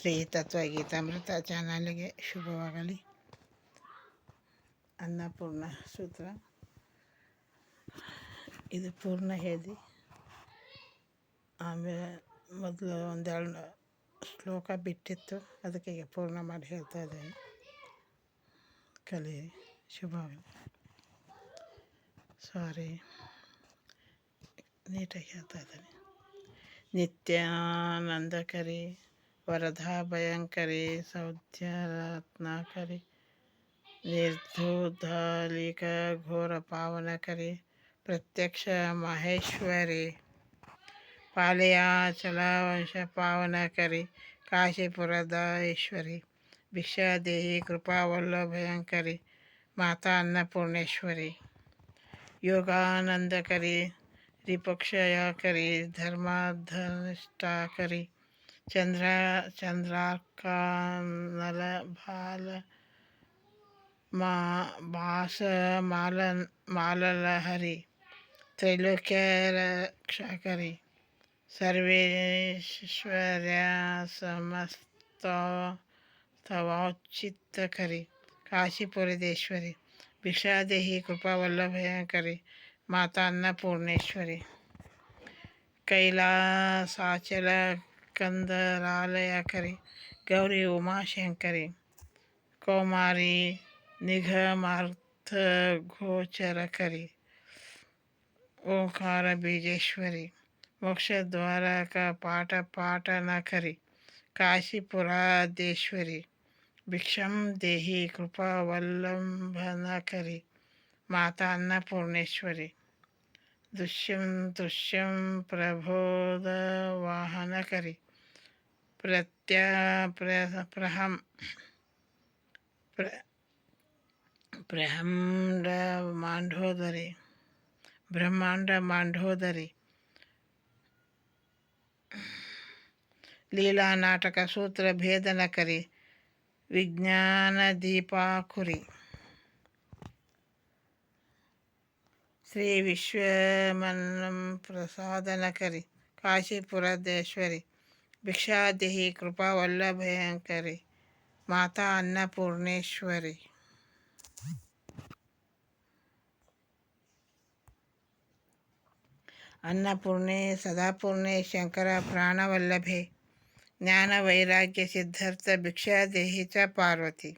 ಶ್ರೀ ತತ್ವಗೀತಾಮೃತ ಚಾನಲ್ಗೆ ಶುಭವಾಗಲಿ. ಅನ್ನಪೂರ್ಣ ಸೂತ್ರ. ಇದು ಪೂರ್ಣ ಹೇಳಿ ಆಮೇಲೆ ಮೊದಲು ಒಂದೆರಡು ಶ್ಲೋಕ ಬಿಟ್ಟಿತ್ತು. ಅದಕ್ಕೆ ಈಗ ಪೂರ್ಣ ಮಾಡಿ ಹೇಳ್ತಾ ಇದ್ದೇನೆ. ಕಲಿ ಶುಭವಾಗಲಿ. ಸಾರಿ. ನೀಟಾಗಿ ಹೇಳ್ತಾ ಇದ್ದೇನೆ. ನಿತ್ಯಾನಂದಕರಿ वरदाभयङ्करे सौध्यरत्नाकरे निर्धूधालिकाघोरपावनकरे प्रत्यक्ष महेश्वरे पालयाचलवंशपावनकरे काशीपुरदाईश्वरी भिक्षादेही भयंकर माता अन्नपूर्णेश्वरी योगानंदकरी रिपक्षयाकरी धर्माधनिष्ठाकरी ಚಂದ್ರ ಚಂದ್ರಾರ್ಕಾನಲ ಬಾಲ ಮಾ ಭಾಸ ಮಾಲ ಮಾಲಲಹರಿ ತ್ರೈಲೋಕ್ಯ ರಕ್ಷಕರಿ ಸರ್ವೇಶ್ವರ್ಯ ಸಮಸ್ತ ತವಾಚಿತ್ತಕರಿ कंदरालयकरी गौरी उमाशंकरी कौमारी निगमार्थगोचरकरी ओंकार बीजेश्वरी मोक्ष द्वारा का पाठ पाठ न करी काशीपुरादेश्वरी भिक्षम देही कृपा वल्लंभन करी माता अन्नपूर्णेश्वरी దృశ్యం దృశ్యం ప్రబోధ వాహనకరి ప్రత్య ప్రహం ప్ర బ్రహ్మాండ మాండోదరి బ్రహ్మాండ మాండోదరి లీలా నాటక సూత్ర భేదనకరి విజ్ఞాన దీపాకురి श्री విశ్వమన్నం ప్రసాదనకరి కాశీపురదేశ్వరి भिक्षादेहि కృపావల్లభయంకరి माता अन्नपूर्णेश्वरी। अन्नपूर्णे, सदापूर्णे शंकर प्राणवल्लभे ज्ञानवैराग्यसिद्ध्यर्थभिक्षादेहि च पार्वती।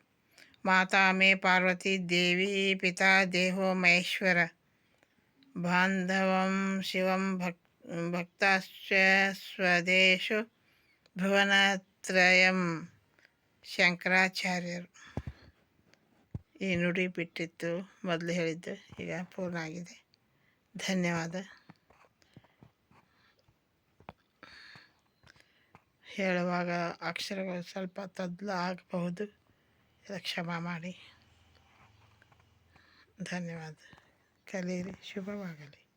माता मे पार्वती, देवी पिता देहो महेश्वर। ಬಾಂಧವಂ ಶಿವಂ ಭಕ್ ಭಕ್ತಾಶ್ಚ ಸ್ವದೇಶು ಭುವನತ್ರಯಂ ಶಂಕರಾಚಾರ್ಯರು ಈ ನುಡಿ ಬಿಟ್ಟಿತ್ತು, ಮೊದಲು ಹೇಳಿದ್ದು, ಈಗ ಪೂರ್ಣ ಆಗಿದೆ. ಧನ್ಯವಾದ. ಹೇಳುವಾಗ ಅಕ್ಷರಗಳು ಸ್ವಲ್ಪ ತದ್ಲ ಆಗಬಹುದು ಕ್ಷಮ ಮಾಡಿ. ಧನ್ಯವಾದ. ಕಲಿಯಿರಿ ಶುಭವಾಗಲಿ.